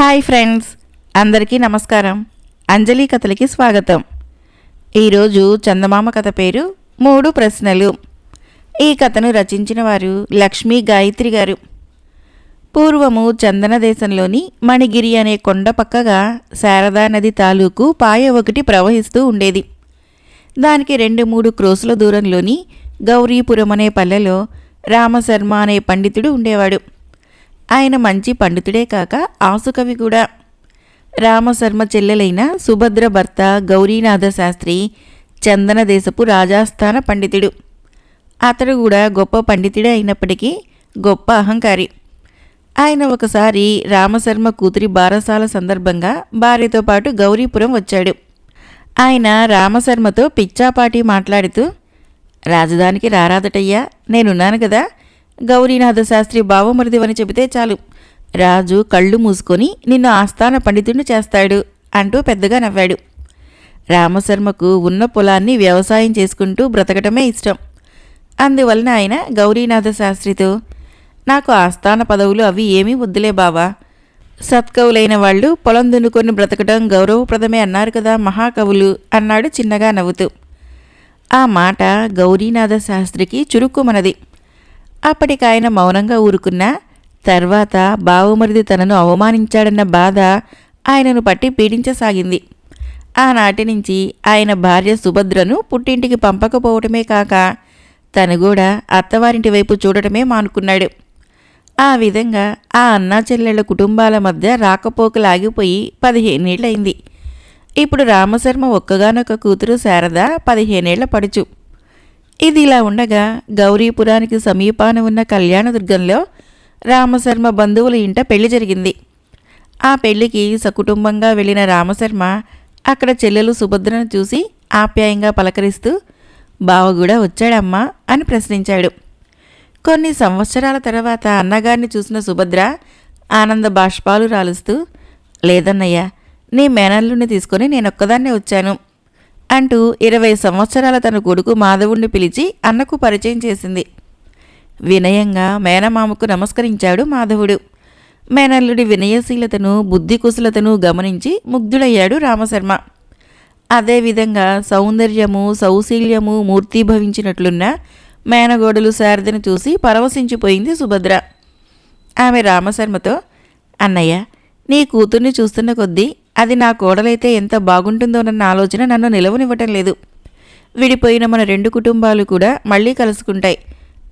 Hi friends అందరికీ నమస్కారం. అంజలి కథలకి స్వాగతం. ఈరోజు చందమామ కథ పేరు మూడు ప్రశ్నలు. ఈ కథను రచించిన వారు లక్ష్మీ గాయత్రి గారు. పూర్వము చందన దేశంలోని మణిగిరి అనే కొండ పక్కగా శారదా నది తాలూకు పాయ ఒకటి ప్రవహిస్తూ ఉండేది. దానికి రెండు మూడు క్రోసుల దూరంలోని గౌరీపురం అనే పల్లెలో రామశర్మ అనే పండితుడు ఉండేవాడు. ఆయన మంచి పండితుడే కాక ఆసుకవి కూడా. రామశర్మ చెల్లెలైన సుభద్ర భర్త గౌరీనాథ శాస్త్రి చందన దేశపు రాజాస్థాన పండితుడు. అతడు కూడా గొప్ప పండితుడే అయినప్పటికీ గొప్ప అహంకారి. ఆయన ఒకసారి రామశర్మ కూతురి బారసాల సందర్భంగా భార్యతో పాటు గౌరీపురం వచ్చాడు. ఆయన రామశర్మతో పిచ్చాపాటి మాట్లాడుతూ రాజధానికి రారాదటయ్యా నేనున్నాను కదా గౌరీనాథ శాస్త్రి బావమరిదివని చెబితే చాలు. రాజు కళ్ళు మూసుకొని నిన్ను ఆస్థాన పండితుడిని చేస్తాడు అంటూ పెద్దగా నవ్వాడు. రామశర్మకు ఉన్న పొలాన్ని వ్యవసాయం చేసుకుంటూ బ్రతకటమే ఇష్టం. అందువలన ఆయన గౌరీనాథ శాస్త్రితో నాకు ఆస్థాన పదవులు అవి ఏమీ వద్దులే బావా. సత్కవులైన వాళ్ళు పొలం దున్నుకొని బ్రతకడం గౌరవప్రదమే అన్నారు కదా మహాకవులు అన్నాడు చిన్నగా నవ్వుతూ. ఆ మాట గౌరీనాథ శాస్త్రికి చురుక్కుమనది అప్పటికాయన మౌనంగా ఊరుకున్నా తర్వాత బావుమరిది తనను అవమానించాడన్న బాధ ఆయనను పట్టి పీడించసాగింది. ఆనాటి నుంచి ఆయన భార్య సుభద్రను పుట్టింటికి పంపకపోవటమే కాక తను కూడా అత్తవారింటి వైపు చూడటమే మానుకున్నాడు. ఆ విధంగా ఆ అన్నా చెల్లెళ్ళ కుటుంబాల మధ్య రాకపోకలాగిపోయి పదిహేనేళ్ళయింది. ఇప్పుడు రామశర్మ ఒక్కగానొక్క కూతురు శారద పదిహేనేళ్ళ పడుచు. ఇది ఇలా ఉండగా గౌరీపురానికి సమీపాన ఉన్న కళ్యాణదుర్గంలో రామశర్మ బంధువుల ఇంట పెళ్ళి జరిగింది. ఆ పెళ్ళికి సకుటుంబంగా వెళ్ళిన రామశర్మ అక్కడ చెల్లెలు సుభద్రను చూసి ఆప్యాయంగా పలకరిస్తూ బావ కూడా వచ్చాడమ్మా అని ప్రశ్నించాడు. కొన్ని సంవత్సరాల తర్వాత అన్నగారిని చూసిన సుభద్ర ఆనంద బాష్పాలు రాలుస్తూ లేదన్నయ్య నీ మేనల్లుని తీసుకొని నేనొక్కదాన్నే వచ్చాను. అంటూ ఇరవై సంవత్సరాల తన కొడుకు మాధవుణ్ణి పిలిచి అన్నకు పరిచయం చేసింది. వినయంగా మేనమామకు నమస్కరించాడు మాధవుడు. మేనల్లుడి వినయశీలతను బుద్ధి కుశలతను గమనించి ముగ్ధుడయ్యాడు రామశర్మ. అదేవిధంగా సౌందర్యము సౌశీల్యము మూర్తీభవించినట్లున్న మేనగోడలు శారదను చూసి పరవశించిపోయింది సుభద్ర. ఆమె రామశర్మతో అన్నయ్య నీ కూతుర్ని చూస్తున్న కొద్దీ అది నా కోడలైతే ఎంత బాగుంటుందోనన్న ఆలోచన నన్ను నిలవనివ్వటం లేదు. విడిపోయిన మన రెండు కుటుంబాలు కూడా మళ్ళీ కలుసుకుంటాయి.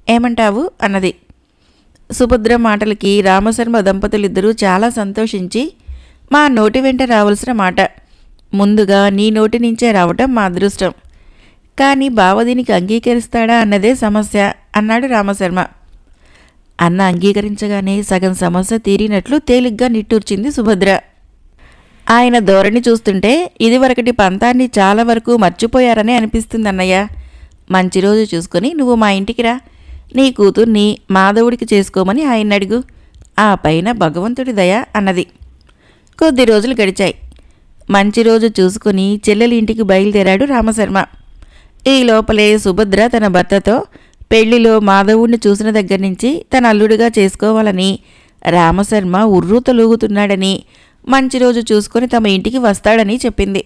ఏమంటావు? అన్నది. సుభద్ర మాటలకి రామశర్మ దంపతులిద్దరూ చాలా సంతోషించి మా నోటి వెంట రావాల్సిన మాట. ముందుగా నీ నోటి నుంచే రావటం మా అదృష్టం. కానీ బావ దీనికి అంగీకరిస్తాడా అన్నదే సమస్య అన్నాడు రామశర్మ. అన్న అంగీకరించగానే సగం సమస్య తీరినట్లు తేలిగ్గా నిట్టూర్చింది సుభద్ర. ఆయన ధోరణి చూస్తుంటే ఇదివరకటి పంతాన్ని చాలా వరకు మర్చిపోయారని అనిపిస్తుంది అన్నయ్య మంచి రోజు చూసుకొని నువ్వు మా ఇంటికి రా. నీ కూతుర్ని మాధవుడికి చేసుకోమని ఆయన అడుగు ఆ పైన భగవంతుడి దయ అన్నది. కొద్ది రోజులు గడిచాయి. మంచి రోజు చూసుకుని చెల్లెలి ఇంటికి బయలుదేరాడు రామశర్మ. ఈ లోపలే సుభద్ర తన భర్తతో పెళ్ళిలో మాధవుణ్ణి చూసిన దగ్గర నుంచి తన అల్లుడిగా చేసుకోవాలని రామశర్మ ఉర్రూతలూగుతున్నాడని మంచి రోజు చూసుకొని తమ ఇంటికి వస్తాడని చెప్పింది.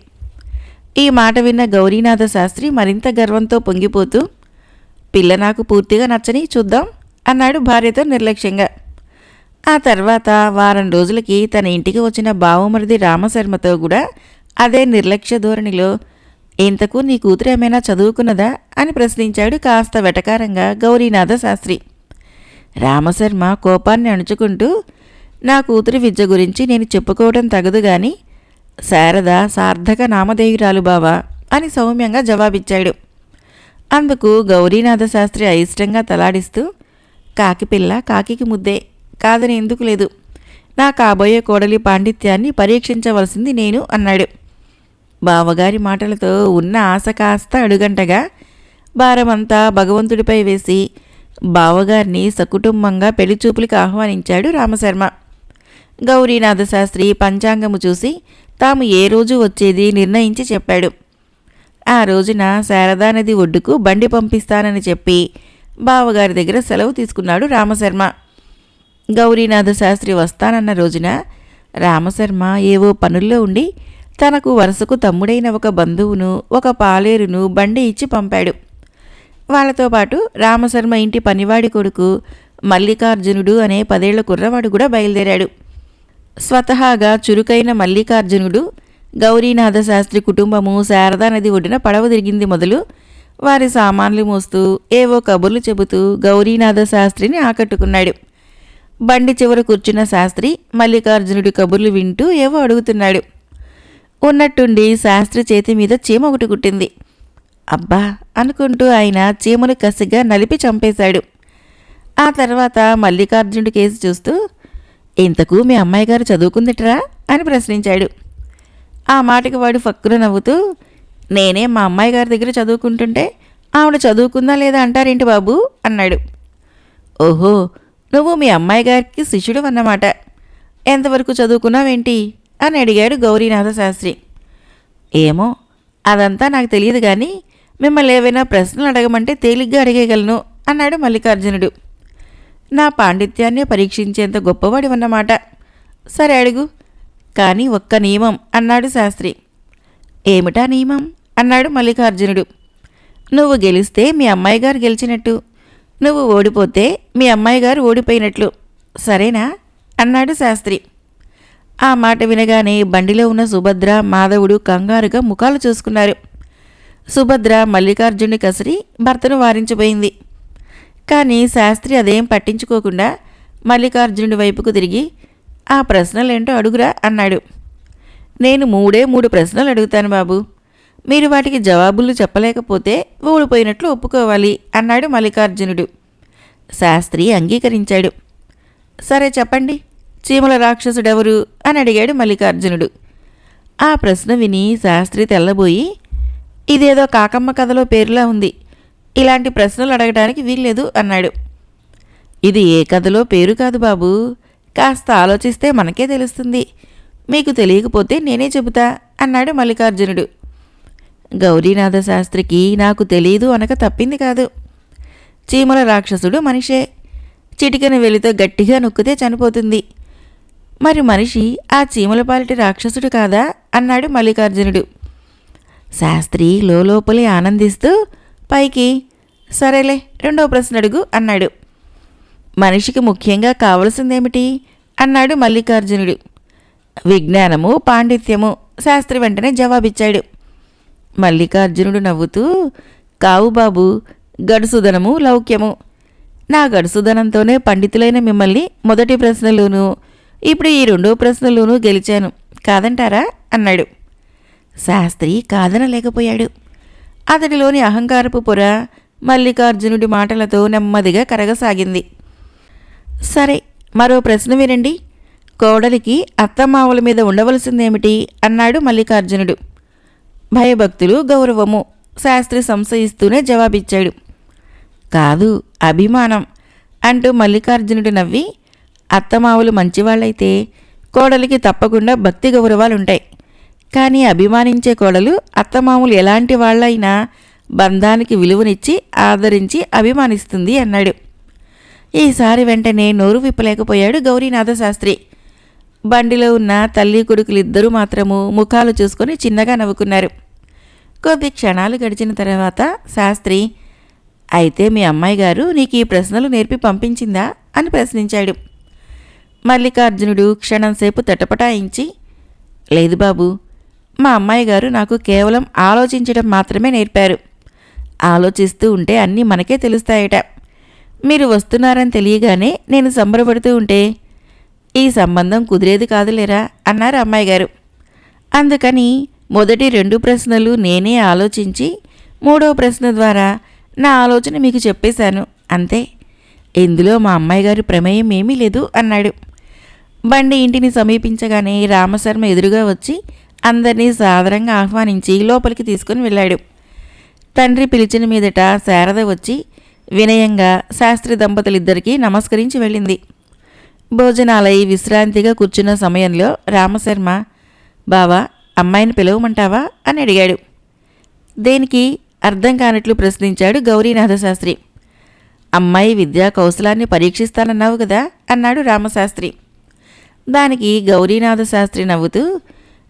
ఈ మాట విన్న గౌరీనాథ శాస్త్రి మరింత గర్వంతో పొంగిపోతూ పిల్ల నాకు పూర్తిగా నచ్చని చూద్దాం అన్నాడు భార్యతో నిర్లక్ష్యంగా. ఆ తర్వాత వారం రోజులకి తన ఇంటికి వచ్చిన బావమరిది రామశర్మతో కూడా అదే నిర్లక్ష్య ధోరణిలో ఇంతకు నీ కూతురు ఏమైనా చదువుకున్నదా? అని ప్రశ్నించాడు కాస్త వెటకారంగా గౌరీనాథ శాస్త్రి. రామశర్మ కోపాన్ని అణుచుకుంటూ నా కూతురి విద్య గురించి నేను చెప్పుకోవడం తగదు గాని శారద సార్థక నామధేయురాలు బావా అని సౌమ్యంగా జవాబిచ్చాడు. అందుకు గౌరీనాథ శాస్త్రి అయిష్టంగా తలాడిస్తూ కాకి పిల్ల కాకికి ముద్దే కాదని ఎందుకు లేదు? నా కాబోయే కోడలి పాండిత్యాన్ని పరీక్షించవలసింది నేను అన్నాడు. బావగారి మాటలతో ఉన్న ఆశ కాస్త అడుగంటగా భారమంతా భగవంతుడిపై వేసి బావగారిని సకుటుంబంగా పెళ్ళి చూపులకు ఆహ్వానించాడు రామశర్మ. గౌరీనాథ శాస్త్రి పంచాంగము చూసి తాము ఏ రోజు వచ్చేది నిర్ణయించి చెప్పాడు. ఆ రోజున శారదానది ఒడ్డుకు బండి పంపిస్తానని చెప్పి బావగారి దగ్గర సెలవు తీసుకున్నాడు రామశర్మ. గౌరీనాథ శాస్త్రి వస్తానన్న రోజున రామశర్మ ఏవో పనుల్లో ఉండి తనకు వరుసకు తమ్ముడైన ఒక బంధువును ఒక పాలేరును బండి ఇచ్చి పంపాడు. వాళ్ళతో పాటు రామశర్మ ఇంటి పనివాడి కొడుకు మల్లికార్జునుడు అనే పదేళ్ళ కుర్రవాడు కూడా బయలుదేరాడు. స్వతహాగా చురుకైన మల్లికార్జునుడు గౌరీనాథ శాస్త్రి కుటుంబము శారదా నది ఒడ్డున పడవ తిరిగింది మొదలు వారి సామాన్లు మోస్తూ ఏవో కబుర్లు చెబుతూ గౌరీనాథ శాస్త్రిని ఆకట్టుకున్నాడు. బండి చివర కూర్చున్న శాస్త్రి మల్లికార్జునుడి కబుర్లు వింటూ ఏవో అడుగుతున్నాడు. ఉన్నట్టుండి శాస్త్రి చేతి మీద చీమ ఒకటి కుట్టింది. అబ్బా! అనుకుంటూ ఆయన చీమను కసిగా నలిపి చంపేశాడు. ఆ తర్వాత మల్లికార్జునుడి కేసు చూస్తూ ఇంతకు మీ అమ్మాయి గారు చదువుకుందిట్రా? అని ప్రశ్నించాడు. ఆ మాటకి వాడు ఫక్కున నవ్వుతూ నేనే మా అమ్మాయి గారి దగ్గర చదువుకుంటుంటే ఆవిడ చదువుకుందా లేదా అంటారేంటి బాబు? అన్నాడు. ఓహో నువ్వు మీ అమ్మాయి గారికి శిష్యుడు అన్నమాట. ఎంతవరకు చదువుకున్నావేంటి? అని అడిగాడు గౌరీనాథ శాస్త్రి. ఏమో అదంతా నాకు తెలియదు కానీ మిమ్మల్ని ఏవైనా ప్రశ్నలు అడగమంటే తేలిగ్గా అడిగేయగలను అన్నాడు మల్లికార్జునుడు. నా పాండిత్యాన్ని పరీక్షించేంత గొప్పవాడి ఉన్నమాట. సరే అడుగు. కానీ ఒక్క నియమం అన్నాడు శాస్త్రి. ఏమిటా నియమం? అన్నాడు మల్లికార్జునుడు. నువ్వు గెలిస్తే మీ అమ్మాయి గారు గెలిచినట్టు. నువ్వు ఓడిపోతే మీ అమ్మాయి గారు ఓడిపోయినట్లు. సరేనా? అన్నాడు శాస్త్రి. ఆ మాట వినగానే బండిలో ఉన్న సుభద్ర మాధవుడు కంగారుగా ముఖాలు చూసుకున్నారు. సుభద్ర మల్లికార్జుని కసిరి భర్తను వారించిపోయింది. కానీ శాస్త్రి అదేం పట్టించుకోకుండా మల్లికార్జునుడి వైపుకు తిరిగి ఆ ప్రశ్నలేంటో అడుగురా అన్నాడు. నేను మూడే మూడు ప్రశ్నలు అడుగుతాను బాబు. మీరు వాటికి జవాబులు చెప్పలేకపోతే ఊడిపోయినట్లు ఒప్పుకోవాలి అన్నాడు మల్లికార్జునుడు. శాస్త్రి అంగీకరించాడు. సరే చెప్పండి చీమల రాక్షసుడెవరు? అని అడిగాడు మల్లికార్జునుడు. ఆ ప్రశ్న విని శాస్త్రి తెల్లబోయి ఇదేదో కాకమ్మ కథలో పేరులా ఉంది. ఇలాంటి ప్రశ్నలు అడగడానికి వీల్లేదు అన్నాడు. ఇది ఏ కథలో పేరు కాదు బాబు. కాస్త ఆలోచిస్తే మనకే తెలుస్తుంది. మీకు తెలియకపోతే నేనే చెబుతా అన్నాడు మల్లికార్జునుడు. గౌరీనాథ శాస్త్రికి నాకు తెలియదు అనక తప్పింది కాదు. చీమల రాక్షసుడు మనిషే. చిటికన వెలితో గట్టిగా నొక్కితే చనిపోతుంది. మరి మనిషి ఆ చీమల పాలిటి రాక్షసుడు కాదా? అన్నాడు మల్లికార్జునుడు. శాస్త్రి లోపలి ఆనందిస్తూ పైకి. సరేలే రెండో ప్రశ్న అడుగు అన్నాడు. మనిషికి ముఖ్యంగా కావలసిందేమిటి? అన్నాడు మల్లికార్జునుడు. విజ్ఞానము పాండిత్యము శాస్త్రి వెంటనే జవాబిచ్చాడు. మల్లికార్జునుడు నవ్వుతూ కావు బాబు గడుసుదనము లౌక్యము. నా గడుసుదనంతోనే పండితులైన మిమ్మల్ని మొదటి ప్రశ్నలోనూ ఇప్పుడు ఈ రెండో ప్రశ్నలోనూ గెలిచాను. కాదంటారా? అన్నాడు. శాస్త్రి కాదనలేకపోయాడు. అతడిలోని అహంకారపు పొర మల్లికార్జునుడి మాటలతో నెమ్మదిగా కరగసాగింది. సరే మరో ప్రశ్న వినండి. కోడలికి అత్తమావుల మీద ఉండవలసిందేమిటి? అన్నాడు మల్లికార్జునుడు. భయభక్తులు గౌరవము శాస్త్రి సంశయిస్తూనే జవాబిచ్చాడు. కాదు అభిమానం అంటూ మల్లికార్జునుడు నవ్వి అత్తమావులు మంచివాళ్ళైతే కోడలికి తప్పకుండా భక్తి గౌరవాలుంటాయి. కానీ అభిమానించే కోడలు అత్తమామూలు ఎలాంటి వాళ్ళైనా బంధానికి విలువనిచ్చి ఆదరించి అభిమానిస్తుంది అన్నాడు. ఈసారి వెంటనే నోరు విప్పలేకపోయాడు గౌరీనాథ శాస్త్రి బండిలో ఉన్న తల్లి కొడుకులిద్దరూ మాత్రము ముఖాలు చూసుకొని చిన్నగా నవ్వుకున్నారు. కొద్ది క్షణాలు గడిచిన తర్వాత శాస్త్రి అయితే మీ అమ్మాయి గారు నీకు ఈ ప్రశ్నలు నేర్పి పంపించిందా? అని ప్రశ్నించాడు. మల్లికార్జునుడు క్షణంసేపు తటపటాయించి లేదు బాబు మా అమ్మాయి గారు నాకు కేవలం ఆలోచించడం మాత్రమే నేర్పారు. ఆలోచిస్తూ ఉంటే అన్నీ మనకే తెలుస్తాయట. మీరు వస్తున్నారని తెలియగానే నేను సంబరపడుతూ ఉంటే ఈ సంబంధం కుదిరేది కాదులేరా అన్నారు అమ్మాయి గారు. అందుకని మొదటి రెండు ప్రశ్నలు నేనే ఆలోచించి మూడో ప్రశ్న ద్వారా నా ఆలోచన మీకు చెప్పేశాను అంతే. ఇందులో మా అమ్మాయి గారి ప్రమేయం ఏమీ లేదు అన్నాడు. బండి ఇంటిని సమీపించగానే రామశర్మ ఎదురుగా వచ్చి అందరినీ సాదరంగా ఆహ్వానించి లోపలికి తీసుకుని వెళ్ళాడు. తండ్రి పిలిచిన మీదట శారద వచ్చి వినయంగా శాస్త్రి దంపతులిద్దరికీ నమస్కరించి వెళ్ళింది. భోజనాలై విశ్రాంతిగా కూర్చున్న సమయంలో రామశర్మ బావా అమ్మాయిని పిలవమంటావా? అని అడిగాడు. దేనికి? అర్థం కానట్లు ప్రశ్నించాడు గౌరీనాథశాస్త్రి అమ్మాయి విద్యా కౌశలాన్ని పరీక్షిస్తానన్నావు కదా? అన్నాడు రామశాస్త్రి. దానికి గౌరీనాథశాస్త్రి నవ్వుతూ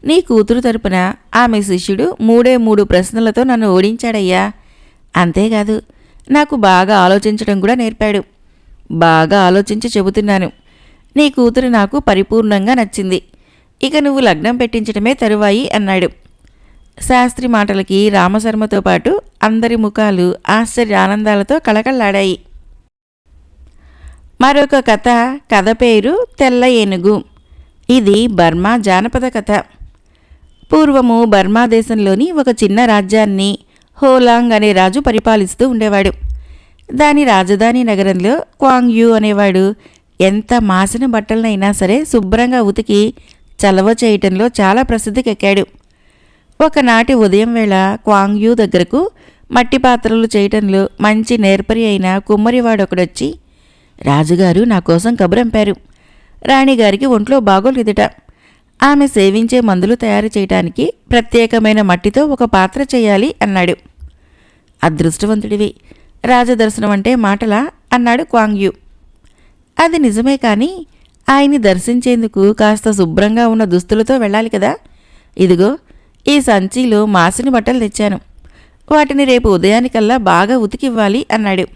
నీ కూతురు తరపున ఆమె శిష్యుడు మూడే మూడు ప్రశ్నలతో నన్ను ఓడించాడయ్యా. అంతేకాదు నాకు బాగా ఆలోచించడం కూడా నేర్పాడు. బాగా ఆలోచించి చెబుతున్నాను. నీ కూతురు నాకు పరిపూర్ణంగా నచ్చింది. ఇక నువ్వు లగ్నం పెట్టించడమే తరువాయి అన్నాడు. శాస్త్రి మాటలకి రామశర్మతో పాటు అందరి ముఖాలు ఆశ్చర్య ఆనందాలతో కళకళలాడాయి. మరొక కథ కథ పేరు తెల్ల ఏనుగు. ఇది బర్మా జానపద కథ. పూర్వము బర్మా దేశంలోని ఒక చిన్న రాజ్యాన్ని హోలాంగ్ అనే రాజు పరిపాలిస్తూ ఉండేవాడు. దాని రాజధాని నగరంలో క్వాంగ్యూ అనేవాడు ఎంత మాసిన బట్టలనైనా సరే శుభ్రంగా ఉతికి చలవ చేయటంలో చాలా ప్రసిద్ధికెక్కాడు. ఒకనాటి ఉదయం వేళ క్వాంగ్యూ దగ్గరకు మట్టి పాత్రలు చేయటంలో మంచి నేర్పరి అయిన కుమ్మరివాడొకడొచ్చి రాజుగారు నా కోసం కబురంపారు. రాణిగారికి ఒంట్లో బాగోలేదుట. ఆమె సేవించే మందులు తయారు చేయటానికి ప్రత్యేకమైన మట్టితో ఒక పాత్ర చేయాలి అన్నాడు. అదృష్టవంతుడివి. రాజదర్శనం అంటే మాటలా అన్నాడు క్వాంగ్యూ. అది నిజమే కానీ ఆయన్ని దర్శించేందుకు కాస్త శుభ్రంగా ఉన్న దుస్తులతో వెళ్ళాలి కదా. ఇదిగో ఈ సంచిలో మాసిన బట్టలు తెచ్చాను. వాటిని రేపు ఉదయానికల్లా బాగా ఉతికివ్వాలి అన్నాడు.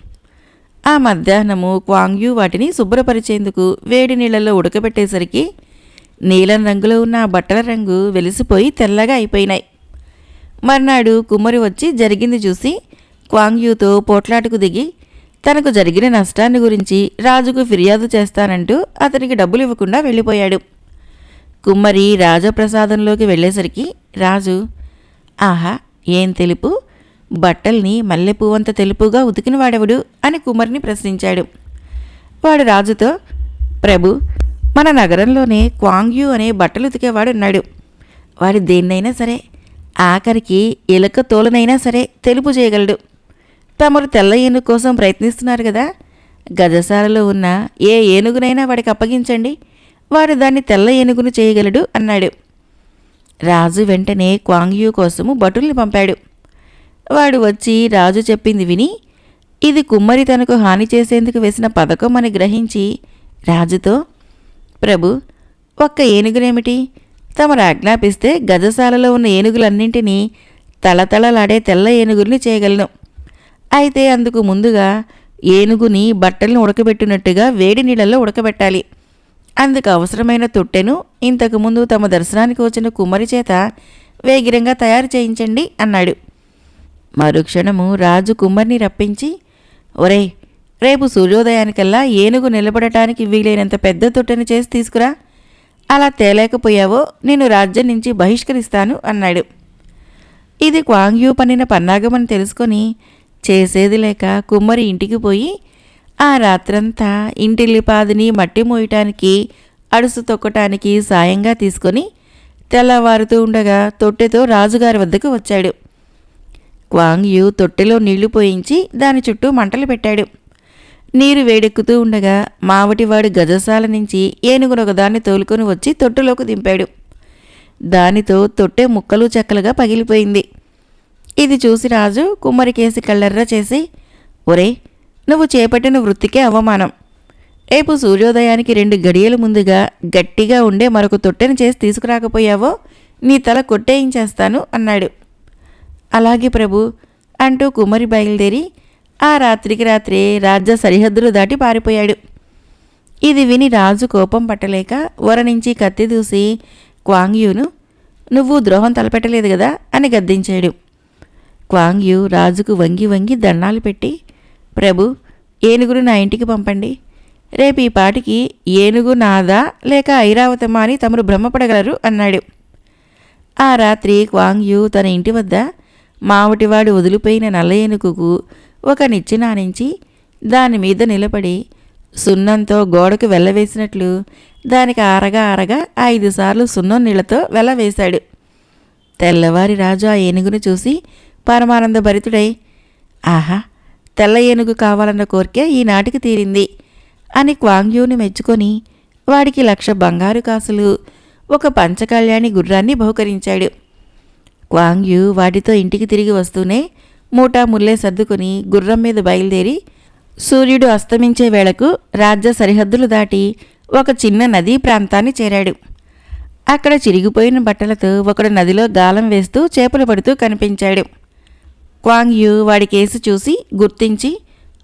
ఆ మధ్యాహ్నము క్వాంగ్యూ వాటిని శుభ్రపరిచేందుకు వేడి నీళ్ళల్లో ఉడకబెట్టేసరికి నీలం రంగులో ఉన్న ఆ బట్టల రంగు వెలిసిపోయి తెల్లగా అయిపోయినాయి. మర్నాడు కుమ్మరి వచ్చి జరిగింది చూసి క్వాంగ్యూతో పోట్లాటకు దిగి తనకు జరిగిన నష్టాన్ని గురించి రాజుకు ఫిర్యాదు చేస్తానంటూ అతనికి డబ్బులు ఇవ్వకుండా వెళ్ళిపోయాడు. కుమ్మరి రాజప్రసాదంలోకి వెళ్ళేసరికి రాజు ఆహా ఏం తెలుపు? బట్టల్ని మల్లెపువ్వంత తెలుపుగా ఉతికిన వాడెవడు అని కుమ్మరిని ప్రశ్నించాడు. వాడు రాజుతో ప్రభు మన నగరంలోనే క్వాంగ్యూ అనే బట్టలు ఉతికేవాడు ఉన్నాడు. వాడు దేన్నైనా సరే ఆఖరికి ఎలుక తోలనైనా సరే తెలుపు చేయగలడు. తమరు తెల్ల ఏనుగు కోసం ప్రయత్నిస్తున్నారు కదా గజశాలలో ఉన్న ఏ ఏనుగునైనా వాడికి అప్పగించండి వాడు దాన్ని తెల్ల ఏనుగును చేయగలడు అన్నాడు. రాజు వెంటనే క్వాంగ్యూ కోసము భటుల్ని పంపాడు. వాడు వచ్చి రాజు చెప్పింది విని ఇది కుమ్మరి తనకు హాని చేసేందుకు వేసిన పథకం అని గ్రహించి రాజుతో ప్రభు ఒక్క ఏనుగునేమిటి తమరు ఆజ్ఞాపిస్తే గజశాలలో ఉన్న ఏనుగులన్నింటినీ తలతళలాడే తెల్ల ఏనుగుల్ని చేయగలను. అయితే అందుకు ముందుగా ఏనుగుని బట్టలను ఉడకబెట్టినట్టుగా వేడి నీళ్ళల్లో ఉడకబెట్టాలి. అందుకు అవసరమైన తొట్టెను ఇంతకుముందు తమ దర్శనానికి వచ్చిన కుమ్మరి చేత వేగిరంగా తయారు చేయించండి అన్నాడు. మరుక్షణము రాజు కుమ్మరిని రప్పించి ఒరేయ్ రేపు సూర్యోదయానికల్లా ఏనుగు నిలబడటానికి వీలైనంత పెద్ద తొట్టెను చేసి తీసుకురా. అలా తేలేకపోయావో నేను రాజ్యం నుంచి బహిష్కరిస్తాను అన్నాడు. ఇది క్వాంగ్యూ పన్నిన పన్నాగమని తెలుసుకొని చేసేది లేక కుమ్మరి ఇంటికి పోయి ఆ రాత్రంతా ఇంటిల్లిపాదిని మట్టి మోయటానికి అడుసు తొక్కటానికి సాయంగా తీసుకొని తెల్లవారుతూ ఉండగా తొట్టెతో రాజుగారి వద్దకు వచ్చాడు. క్వాంగ్యూ తొట్టెలో నీళ్ళు పోయించి దాని చుట్టూ మంటలు పెట్టాడు. నీరు వేడెక్కుతూ ఉండగా మావటివాడు గజశాల నుంచి ఏనుగునొకదాన్ని తోలుకొని వచ్చి తొట్టులోకి దింపాడు. దానితో తొట్టె ముక్కలు చెక్కలుగా పగిలిపోయింది. ఇది చూసి రాజు కుమ్మరికేసి కళ్ళెర్ర చేసి ఒరే నువ్వు చేపట్టిన వృత్తికే అవమానం. రేపు సూర్యోదయానికి రెండు గడియల ముందుగా గట్టిగా ఉండే మరొక తొట్టెను చేసి తీసుకురాకపోయావో నీ తల కొట్టేయించేస్తాను అన్నాడు. అలాగే ప్రభు అంటూ కుమ్మరి బయలుదేరి ఆ రాత్రికి రాత్రే రాజ్య సరిహద్దులు దాటి పారిపోయాడు. ఇది విని రాజు కోపం పట్టలేక వర నుంచి కత్తి దూసి క్వాంగ్యూను నువ్వు ద్రోహం తలపెట్టలేదు కదా? అని గద్దించాడు. క్వాంగ్యు రాజుకు వంగి వంగి దండాలు పెట్టి ప్రభు ఏనుగును నా ఇంటికి పంపండి. రేపు ఈ పాటికి ఏనుగు నాదా లేక ఐరావతమా అని తమరు భ్రమపడగలరు అన్నాడు. ఆ రాత్రి క్వాంగ్యూ తన ఇంటి వద్ద మావటివాడు వదిలిపోయిన నల్ల ఏనుగుకు ఒక నిచ్చెనానించి దాని మీద నిలబడి సున్నంతో గోడకు వెళ్ళవేసినట్లు దానికి ఆరగా ఆరగా ఐదు సార్లు సున్నం నీళ్ళతో వెళ్ళవేశాడు. తెల్లవారి రాజు ఆ ఏనుగును చూసి పరమానంద భరితుడై ఆహా తెల్ల ఏనుగు కావాలన్న కోరికే ఈనాటికి తీరింది అని క్వాంగ్యూని మెచ్చుకొని వాడికి లక్ష బంగారు కాసులు ఒక పంచకళ్యాణి గుర్రాన్ని బహుకరించాడు. క్వాంగ్యూ వాటితో ఇంటికి తిరిగి వస్తూనే మూటా ముల్లే సర్దుకుని గుర్రం మీద బయలుదేరి సూర్యుడు అస్తమించే వేళకు రాజ్య సరిహద్దులు దాటి ఒక చిన్న నదీ ప్రాంతాన్ని చేరాడు. అక్కడ చిరిగిపోయిన బట్టలతో ఒకడు నదిలో గాలం వేస్తూ చేపలు పడుతూ కనిపించాడు. క్వాంగ్ యు వాడి కేసు చూసి గుర్తించి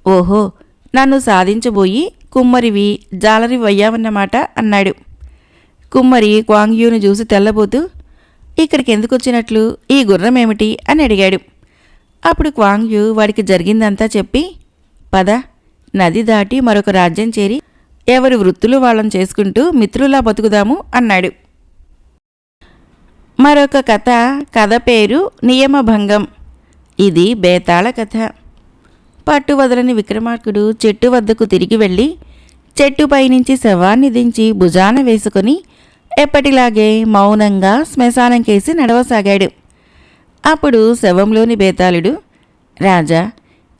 ఓహో నన్ను సాధించబోయి కుమ్మరివి జాలరి వయ్యావన్నమాట అన్నాడు. కుమ్మరి క్వాంగ్ యూను చూసి తెల్లబోతూ ఇక్కడికి ఎందుకు వచ్చినట్లు ఈ గుర్రం ఏమిటి అని అడిగాడు. అప్పుడు క్వాంగ్యు వాడికి జరిగిందంతా చెప్పి పద నది దాటి మరొక రాజ్యం చేరి ఎవరి వృత్తులు వాళ్ళం చేసుకుంటూ మిత్రులా బతుకుదాము అన్నాడు. మరొక కథ కథ పేరు నియమభంగం. ఇది బేతాళ కథ. పట్టు వదలని విక్రమార్కుడు చెట్టు వద్దకు తిరిగి వెళ్ళి చెట్టుపై నుంచి శవాన్ని దించి భుజాన వేసుకొని ఎప్పటిలాగే మౌనంగా శ్మశానం కేసి నడవసాగాడు. అప్పుడు శవంలోని బేతాళుడు రాజా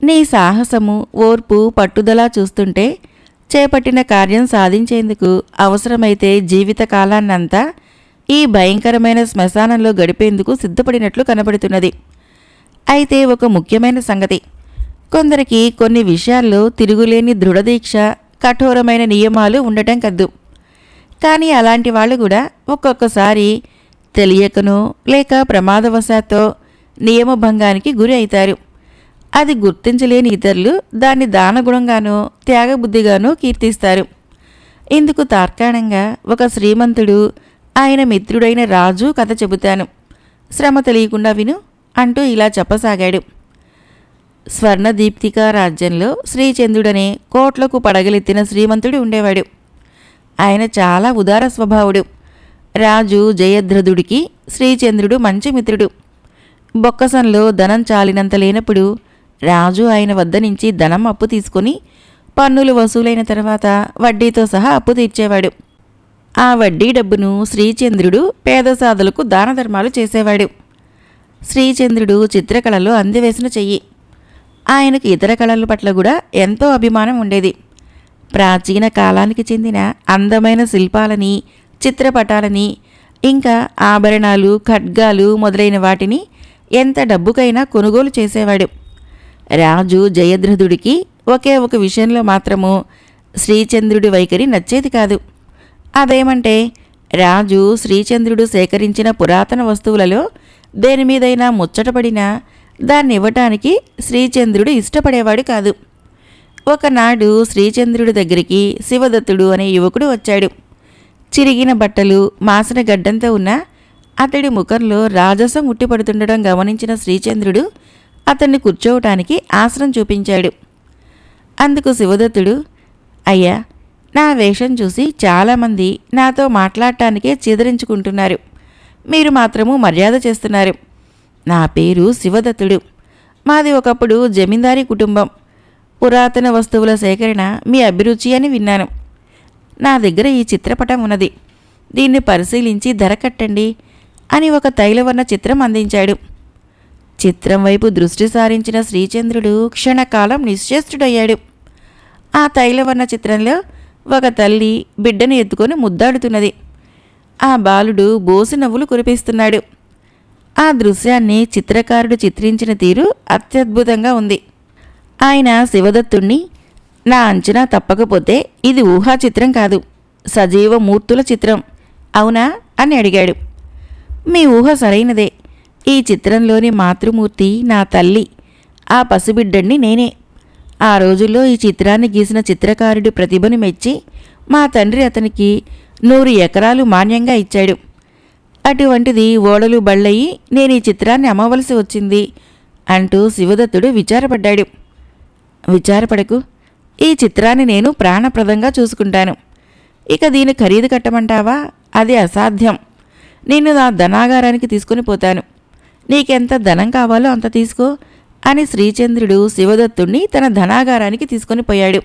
నీ సాహసము ఓర్పు పట్టుదల చూస్తుంటే చేపట్టిన కార్యం సాధించేందుకు అవసరమైతే జీవిత కాలాన్నంతా ఈ భయంకరమైన శ్మశానంలో గడిపేందుకు సిద్ధపడినట్లు కనబడుతున్నది. అయితే ఒక ముఖ్యమైన సంగతి. కొందరికి కొన్ని విషయాల్లో తిరుగులేని దృఢదీక్ష కఠోరమైన నియమాలు ఉండటం కద్దు. కానీ అలాంటి వాళ్ళు కూడా ఒక్కొక్కసారి తెలియకనో లేక ప్రమాదవశాత్తో నియమభంగానికి గురి అవుతారు అది గుర్తించలేని ఇతరులు దాన్ని దానగుణంగానో త్యాగబుద్ధిగానో కీర్తిస్తారు. ఇందుకు తార్కాణంగా ఒక శ్రీమంతుడు ఆయన మిత్రుడైన రాజు కథ చెబుతాను. శ్రమ తెలియకుండా విను అంటూ ఇలా చెప్పసాగాడు. స్వర్ణదీప్తిక రాజ్యంలో శ్రీచంద్రుడనే కోట్లకు పడగలెత్తిన శ్రీమంతుడు ఉండేవాడు. ఆయన చాలా ఉదార స్వభావుడు. రాజు జయద్రథుడికి శ్రీచంద్రుడు మంచి మిత్రుడు. బొక్కసంలో ధనం చాలినంత లేనప్పుడు రాజు ఆయన వద్ద నుంచి ధనం అప్పు తీసుకొని పన్నులు వసూలైన తర్వాత వడ్డీతో సహా అప్పు తీర్చేవాడు. ఆ వడ్డీ డబ్బును శ్రీచంద్రుడు పేదసాదులకు దాన ధర్మాలు చేసేవాడు. శ్రీచంద్రుడు చిత్రకళలో అందివేసిన చెయ్యి. ఆయనకు ఇతర కళల పట్ల కూడా ఎంతో అభిమానం ఉండేది. ప్రాచీన కాలానికి చెందిన అందమైన శిల్పాలని చిత్రపటాలని ఇంకా ఆభరణాలు ఖడ్గాలు మొదలైన వాటిని ఎంత డబ్బుకైనా కొనుగోలు చేసేవాడు. రాజు జయద్రథుడికి ఒకే ఒక విషయంలో మాత్రము శ్రీచంద్రుడి వైఖరి నచ్చేది కాదు. అదేమంటే రాజు శ్రీచంద్రుడు సేకరించిన పురాతన వస్తువులలో దేని మీదైనా ముచ్చటపడినా దాన్ని ఇవ్వటానికి శ్రీచంద్రుడు ఇష్టపడేవాడు కాదు. ఒకనాడు శ్రీచంద్రుడి దగ్గరికి శివదత్తుడు అనే యువకుడు వచ్చాడు. చిరిగిన బట్టలు మాసిన గడ్డంతో ఉన్న అతడి ముఖంలో రాజసం ఉట్టిపడుతుండడం గమనించిన శ్రీచంద్రుడు అతన్ని కూర్చోవటానికి ఆసనం చూపించాడు. అందుకు శివదత్తుడు అయ్యా నా వేషం చూసి చాలామంది నాతో మాట్లాడటానికే చిదరించుకుంటున్నారు. మీరు మాత్రము మర్యాద చేస్తున్నారు. నా పేరు శివదత్తుడు. మాది ఒకప్పుడు జమీందారీ కుటుంబం. పురాతన వస్తువుల సేకరణ మీ అభిరుచి అని విన్నాను. నా దగ్గర ఈ చిత్రపటం ఉన్నది. దీన్ని పరిశీలించి ధర కట్టండి అని ఒక తైలవర్ణ చిత్రం అందించాడు. చిత్రం వైపు దృష్టి సారించిన శ్రీచంద్రుడు క్షణకాలం నిశ్చేష్టుడయ్యాడు. ఆ తైలవర్ణ చిత్రంలో ఒక తల్లి బిడ్డను ఎత్తుకొని ముద్దాడుతున్నది. ఆ బాలుడు బోసి నవ్వులు కురిపిస్తున్నాడు. ఆ దృశ్యాన్ని చిత్రకారుడు చిత్రించిన తీరు అత్యద్భుతంగా ఉంది. ఆయన శివదత్తుణ్ణి నా అంచనా తప్పకపోతే ఇది ఊహా చిత్రం కాదు. సజీవ మూర్తుల చిత్రం. అవునా? అని అడిగాడు. మీ ఊహ సరైనదే. ఈ చిత్రంలోని మాతృమూర్తి నా తల్లి. ఆ పసిబిడ్డని నేనే. ఆ రోజుల్లో ఈ చిత్రాన్ని గీసిన చిత్రకారుడి ప్రతిభను మెచ్చి మా తండ్రి అతనికి నూరు ఎకరాలు మాన్యంగా ఇచ్చాడు. అటువంటిది ఓడలు బళ్ళయి నేను ఈ చిత్రాన్ని అమ్మవలసి వచ్చింది అంటూ శివదత్తుడు విచారపడ్డాడు. విచారపడకు. ఈ చిత్రాన్ని నేను ప్రాణప్రదంగా చూసుకుంటాను. ఇక దీని ఖరీదు కట్టమంటావా? అది అసాధ్యం. నిన్ను నా ధనాగారానికి తీసుకుని పోతాను. నీకెంత ధనం కావాలో అంత తీసుకో అని శ్రీచంద్రుడు శివదత్తుణ్ణి తన ధనాగారానికి తీసుకొని పోయాడు.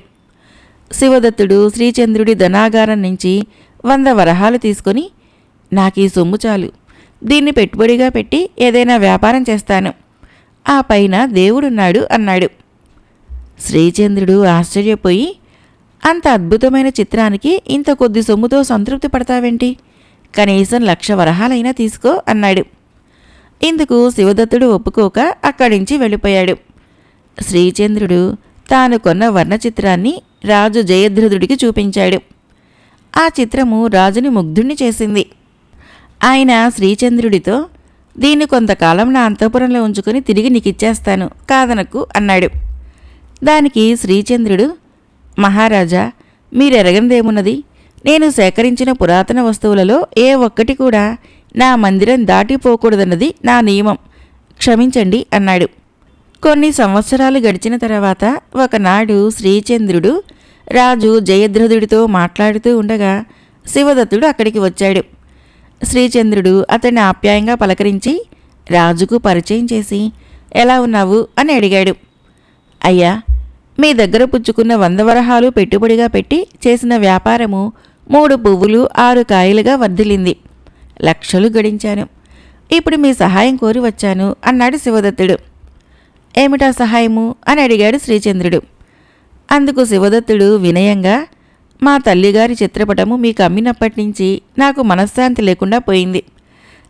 శివదత్తుడు శ్రీచంద్రుడి ధనాగారం నుంచి వంద వరహాలు తీసుకొని నాకు ఈ సొమ్ము చాలు. దీన్ని పెట్టుబడిగా పెట్టి ఏదైనా వ్యాపారం చేస్తాను. ఆ పైన దేవుడున్నాడు అన్నాడు. శ్రీచంద్రుడు ఆశ్చర్యపోయి అంత అద్భుతమైన చిత్రానికి ఇంత కొద్ది సొమ్ముతో సంతృప్తి పడతావేంటి? కనీసం లక్ష వరహాలైనా తీసుకో అన్నాడు. ఇందుకు శివదత్తుడు ఒప్పుకోక అక్కడి నుంచి వెళ్ళిపోయాడు. శ్రీచంద్రుడు తాను కొన్న వర్ణచిత్రాన్ని రాజు జయద్రథుడికి చూపించాడు. ఆ చిత్రము రాజుని ముగ్ధుణ్ణి చేసింది. ఆయన శ్రీచంద్రుడితో దీన్ని కొంతకాలం నా అంతఃపురంలో ఉంచుకొని తిరిగి నీకిచ్చేస్తాను కాదనకు అన్నాడు. దానికి శ్రీచంద్రుడు మహారాజా మీరెరగందేమున్నది? నేను సేకరించిన పురాతన వస్తువులలో ఏ ఒక్కటి కూడా నా మందిరం దాటిపోకూడదన్నది నా నియమం. క్షమించండి అన్నాడు. కొన్ని సంవత్సరాలు గడిచిన తర్వాత ఒకనాడు శ్రీచంద్రుడు రాజు జయద్రథుడితో మాట్లాడుతూ ఉండగా శివదత్తుడు అక్కడికి వచ్చాడు. శ్రీచంద్రుడు అతన్ని ఆప్యాయంగా పలకరించి రాజుకు పరిచయం చేసి ఎలా ఉన్నావు? అని అడిగాడు. అయ్యా మీ దగ్గర పుచ్చుకున్న వంద వరహాలు పెట్టుబడిగా పెట్టి చేసిన వ్యాపారము మూడు పువ్వులు ఆరు కాయలుగా వర్ధిలింది లక్షలు గడించాను. ఇప్పుడు మీ సహాయం కోరి వచ్చాను అన్నాడు శివదత్తుడు. ఏమిటా సహాయము? అని అడిగాడు శ్రీచంద్రుడు. అందుకు శివదత్తుడు వినయంగా మా తల్లిగారి చిత్రపటము మీకు అమ్మినప్పటి నుంచి నాకు మనశ్శాంతి లేకుండా పోయింది.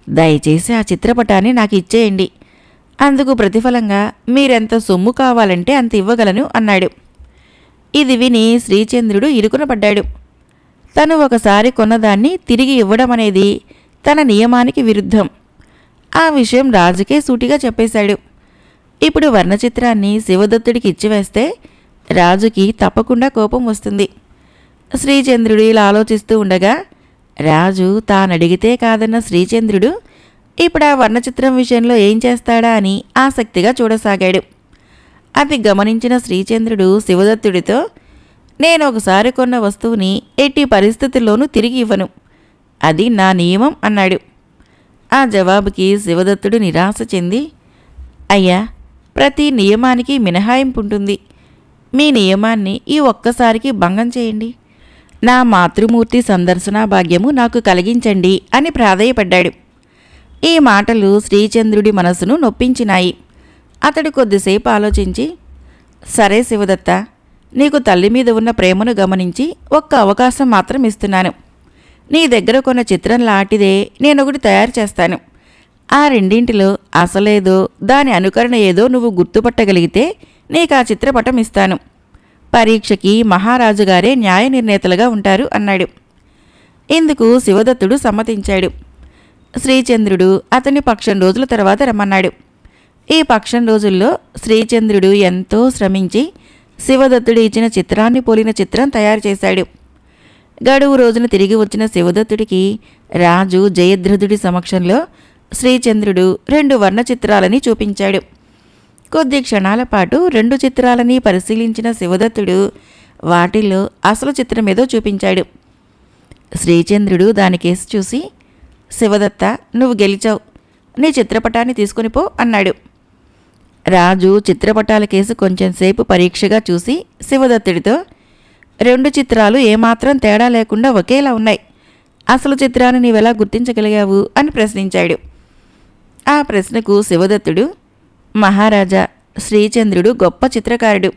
దయచేసి ఆ చిత్రపటాన్ని నాకు ఇచ్చేయండి. అందుకు ప్రతిఫలంగా మీరెంత సొమ్ము కావాలంటే అంత ఇవ్వగలను అన్నాడు. ఇది విని శ్రీచంద్రుడు ఇరుకున పడ్డాడు తను ఒకసారి కొన్నదాన్ని తిరిగి ఇవ్వడం అనేది తన నియమానికి విరుద్ధం. ఆ విషయం రాజుకే సూటిగా చెప్పేశాడు. ఇప్పుడు వర్ణచిత్రాన్ని శివదత్తుడికి ఇచ్చివేస్తే రాజుకి తప్పకుండా కోపం వస్తుంది. శ్రీచంద్రుడు ఇలా ఆలోచిస్తూ ఉండగా రాజు తానడిగితే కాదన్న శ్రీచంద్రుడు ఇప్పుడు ఆ వర్ణచిత్రం విషయంలో ఏం చేస్తాడా అని ఆసక్తిగా చూడసాగాడు. అది గమనించిన శ్రీచంద్రుడు శివదత్తుడితో నేను ఒకసారి కొన్న వస్తువుని ఎట్టి పరిస్థితుల్లోనూ తిరిగి ఇవ్వను. అది నా నియమం అన్నాడు. ఆ జవాబుకి శివదత్తుడు నిరాశ చెంది అయ్యా ప్రతి నియమానికి మినహాయింపు ఉంటుంది మీ నియమాన్ని ఈ ఒక్కసారికి భంగం చేయండి. నా మాతృమూర్తి సందర్శనా భాగ్యము నాకు కలిగించండి అని ప్రాధేయపడ్డాడు. ఈ మాటలు శ్రీచంద్రుడి మనసును నొప్పించినాయి. అతడు కొద్దిసేపు ఆలోచించి సరే శివదత్త నీకు తల్లి మీద ఉన్న ప్రేమను గమనించి ఒక్క అవకాశం మాత్రం ఇస్తున్నాను. నీ దగ్గర కొన్న చిత్రం లాంటిదే నేనొకటి తయారు చేస్తాను. ఆ రెండింటిలో అసలేదో దాని అనుకరణ ఏదో నువ్వు గుర్తుపట్టగలిగితే నీకు ఆ చిత్రపటం ఇస్తాను. పరీక్షకి మహారాజు గారే న్యాయ నిర్ణేతలుగా ఉంటారు అన్నాడు. ఇందుకు శివదత్తుడు సమ్మతించాడు. శ్రీచంద్రుడు అతని పక్షం రోజుల తర్వాత రమ్మన్నాడు. ఈ పక్షం రోజుల్లో శ్రీచంద్రుడు ఎంతో శ్రమించి శివదత్తుడు ఇచ్చిన చిత్రాన్ని పోలిన చిత్రం తయారు చేశాడు. గడువు రోజున తిరిగి వచ్చిన శివదత్తుడికి రాజు జయద్రథుడి సమక్షంలో శ్రీచంద్రుడు రెండు వర్ణ చిత్రాలని చూపించాడు. కొద్ది క్షణాల పాటు రెండు చిత్రాలని పరిశీలించిన శివదత్తుడు వాటిల్లో అసలు చిత్రమేదో చూపించాడు. శ్రీచంద్రుడు దానికేసి చూసి శివదత్త నువ్వు గెలిచావు. నీ చిత్రపటాన్ని తీసుకుని పో అన్నాడు. రాజు చిత్రపటాల కేసు కొంచెంసేపు పరీక్షగా చూసి శివదత్తుడితో రెండు చిత్రాలు ఏమాత్రం తేడా లేకుండా ఒకేలా ఉన్నాయి. అసలు చిత్రాన్ని నీవెలా గుర్తించగలిగావు? అని ప్రశ్నించాడు. ఆ ప్రశ్నకు శివదత్తుడు మహారాజా శ్రీచంద్రుడు గొప్ప చిత్రకారుడు.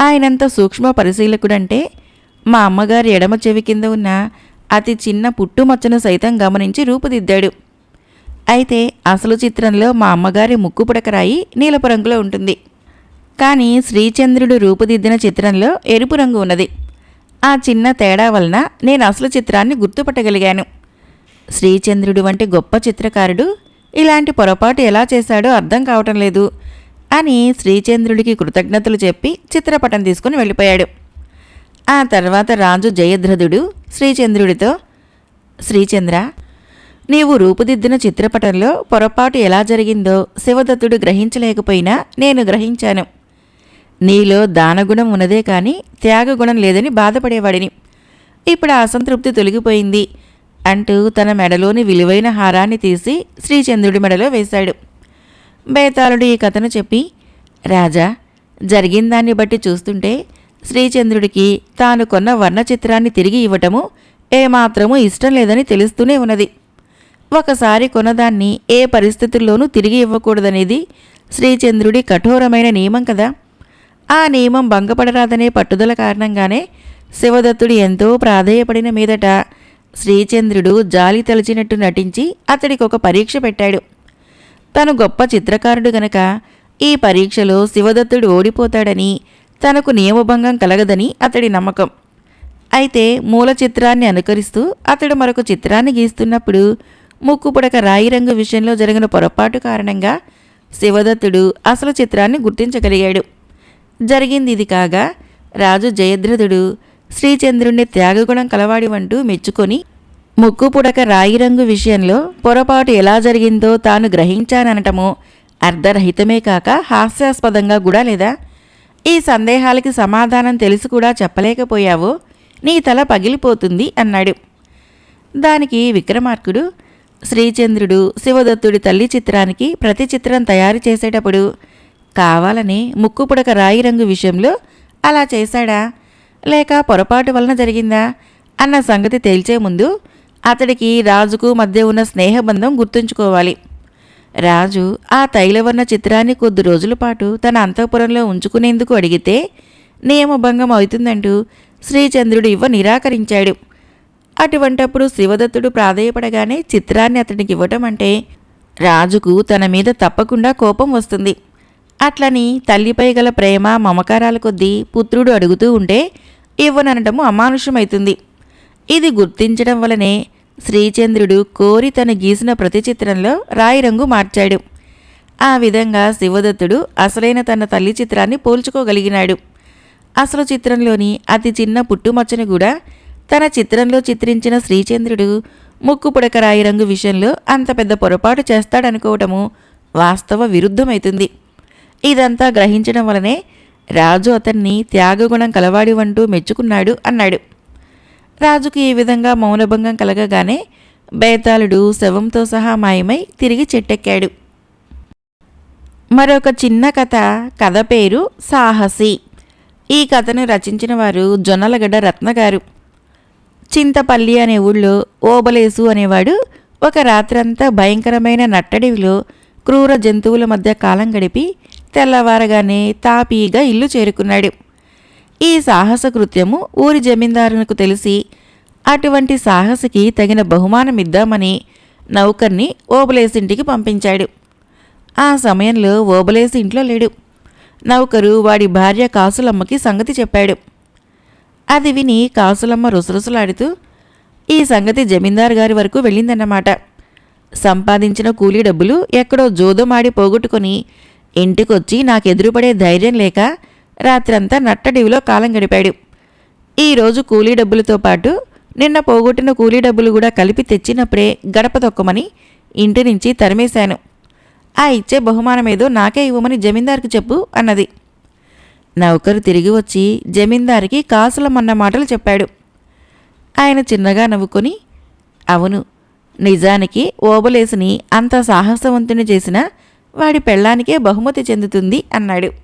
ఆయనంత సూక్ష్మ పరిశీలకుడంటే మా అమ్మగారి ఎడమ చెవి కింద ఉన్న అతి చిన్న పుట్టుమచ్చను సైతం గమనించి రూపుదిద్దాడు. అయితే అసలు చిత్రంలో మా అమ్మగారి ముక్కు పుడకరాయి నీలపు రంగులో ఉంటుంది. కానీ శ్రీచంద్రుడు రూపుదిద్దిన చిత్రంలో ఎరుపు రంగు ఉన్నది. ఆ చిన్న తేడా వలన నేను అసలు చిత్రాన్ని గుర్తుపట్టగలిగాను. శ్రీచంద్రుడు వంటి గొప్ప చిత్రకారుడు ఇలాంటి పొరపాటు ఎలా చేశాడో అర్థం కావటం లేదు అని శ్రీచంద్రుడికి కృతజ్ఞతలు చెప్పి చిత్రపటం తీసుకుని వెళ్ళిపోయాడు. ఆ తర్వాత రాజు జయద్రథుడు శ్రీచంద్రుడితో శ్రీచంద్ర నీవు రూపుదిద్దిన చిత్రపటంలో పొరపాటు ఎలా జరిగిందో శివదత్తుడు గ్రహించలేకపోయినా నేను గ్రహించాను. నీలో దానగుణం ఉన్నదే కానీ త్యాగగుణం లేదని బాధపడేవాడిని. ఇప్పుడు అసంతృప్తి తొలగిపోయింది అంటూ తన మెడలోని విలువైన హారాన్ని తీసి శ్రీచంద్రుడి మెడలో వేశాడు. బేతాళుడు ఈ కథను చెప్పి రాజా జరిగిందాన్ని బట్టి చూస్తుంటే శ్రీచంద్రుడికి తాను కొన్న వర్ణచిత్రాన్ని తిరిగి ఇవ్వటము ఏమాత్రమూ ఇష్టం లేదని తెలుస్తూనే ఉన్నది. ఒకసారి కొన్నదాన్ని ఏ పరిస్థితుల్లోనూ తిరిగి ఇవ్వకూడదనేది శ్రీచంద్రుడి కఠోరమైన నియమం కదా. ఆ నియమం భంగపడరాదనే పట్టుదల కారణంగానే శివదత్తుడు ఎంతో ప్రాధేయపడిన మీదట శ్రీచంద్రుడు జాలి తలచినట్టు నటించి అతడికి ఒక పరీక్ష పెట్టాడు. తను గొప్ప చిత్రకారుడు గనక ఈ పరీక్షలో శివదత్తుడు ఓడిపోతాడని తనకు నియమభంగం కలగదని అతడి నమ్మకం. అయితే మూల చిత్రాన్ని అనుకరిస్తూ అతడు మరొక చిత్రాన్ని గీస్తున్నప్పుడు ముక్కు పుడక రాయి రంగు విషయంలో జరిగిన పొరపాటు కారణంగా శివదత్తుడు అసలు చిత్రాన్ని గుర్తించగలిగాడు. జరిగింది ఇది కాగా రాజు జయద్రథుడు శ్రీచంద్రుణ్ణి త్యాగగుణం కలవాడి వంటూ మెచ్చుకొని ముక్కు పుడక రాయి రంగు విషయంలో పొరపాటు ఎలా జరిగిందో తాను గ్రహించాననటము అర్ధరహితమే కాక హాస్యాస్పదంగా కూడా లేదా ఈ సందేహాలకి సమాధానం తెలిసి కూడా చెప్పలేకపోయావో. నీ తల పగిలిపోతుంది అన్నాడు. దానికి విక్రమార్కుడు శ్రీచంద్రుడు శివదత్తుడి తల్లి చిత్రానికి ప్రతి చిత్రం తయారు చేసేటప్పుడు కావాలని ముక్కుపుడక రాయి రంగు విషయంలో అలా చేశాడా? లేక పొరపాటు వలన జరిగిందా? అన్న సంగతి తేల్చే ముందు అతడికి రాజుకు మధ్య ఉన్న స్నేహబంధం గుర్తుంచుకోవాలి. రాజు ఆ తైలవర్ణ చిత్రాన్ని కొద్ది రోజుల పాటు తన అంతఃపురంలో ఉంచుకునేందుకు అడిగితే నియమభంగం అవుతుందంటూ శ్రీచంద్రుడు ఇవ్వ నిరాకరించాడు. అటువంటప్పుడు శివదత్తుడు ప్రాధేయపడగానే చిత్రాన్ని అతనికి ఇవ్వటం అంటే రాజుకు తన మీద తప్పకుండా కోపం వస్తుంది. అట్లని తల్లిపై గల ప్రేమ మమకారాల కొద్దీ పుత్రుడు అడుగుతూ ఉంటే ఇవ్వననటము అమానుషమైతుంది ఇది గుర్తించడం వలనే శ్రీచంద్రుడు కోరి తను గీసిన ప్రతి చిత్రంలో రాయి రంగు మార్చాడు. ఆ విధంగా శివదత్తుడు అసలైన తన తల్లి చిత్రాన్ని పోల్చుకోగలిగినాడు. అసలు చిత్రంలోని అతి చిన్న పుట్టుమచ్చను కూడా తన చిత్రంలో చిత్రించిన శ్రీచంద్రుడు ముక్కు పుడక రాయి రంగు విషయంలో అంత పెద్ద పొరపాటు చేస్తాడనుకోవటము వాస్తవ విరుద్ధమైతుంది. ఇదంతా గ్రహించడం వలనే రాజు అతన్ని త్యాగగుణం కలవాడి అంటూ మెచ్చుకున్నాడు అన్నాడు. రాజుకు ఈ విధంగా మౌనభంగం కలగగానే బేతాళుడు శవంతో సహా మాయమై తిరిగి చెట్టెక్కాడు. మరొక చిన్న కథ కథ పేరు సాహసి. ఈ కథను రచించిన వారు జొన్నలగడ్డ రత్నగారు. చింతపల్లి అనే ఊళ్ళో ఓబలేసు అనేవాడు ఒక రాత్రంతా భయంకరమైన నట్టడివిలో క్రూర జంతువుల మధ్య కాలం గడిపి తెల్లవారగానే తాపీగా ఇల్లు చేరుకున్నాడు. ఈ సాహస కృత్యము ఊరి జమీందారునకు తెలిసి అటువంటి సాహసికి తగిన బహుమానం ఇద్దామని నౌకర్ని ఓబలేసింటికి పంపించాడు. ఆ సమయంలో ఓబలేసి ఇంట్లో లేడు. నౌకరు వాడి భార్య కాసులమ్మకి సంగతి చెప్పాడు. అది విని కాసులమ్మ రుసరుసలాడుతూ ఈ సంగతి జమీందారు గారి వరకు వెళ్ళిందన్నమాట. సంపాదించిన కూలీ డబ్బులు ఎక్కడో జోదమాడి పోగొట్టుకొని ఇంటికొచ్చి నాకెదురుపడే ధైర్యం లేక రాత్రంతా నట్టడివిలో కాలం గడిపాడు. ఈరోజు కూలీ డబ్బులతో పాటు నిన్న పోగొట్టిన కూలీ డబ్బులు కూడా కలిపి తెచ్చినప్పుడే గడప తొక్కమని ఇంటి నుంచి తరిమేశాను. ఆ ఇచ్చే బహుమానమేదో నాకే ఇవ్వమని జమీందార్కి చెప్పు అన్నది. నౌకరు తిరిగి వచ్చి జమీందారికి కాసులమన్న మాటలు చెప్పాడు. ఆయన చిన్నగా నవ్వుకొని అవును నిజానికి ఓబలేసిని అంత సాహసవంతుని చేసిన వాడి పెళ్ళానికే బహుమతి చెందుతుంది అన్నాడు.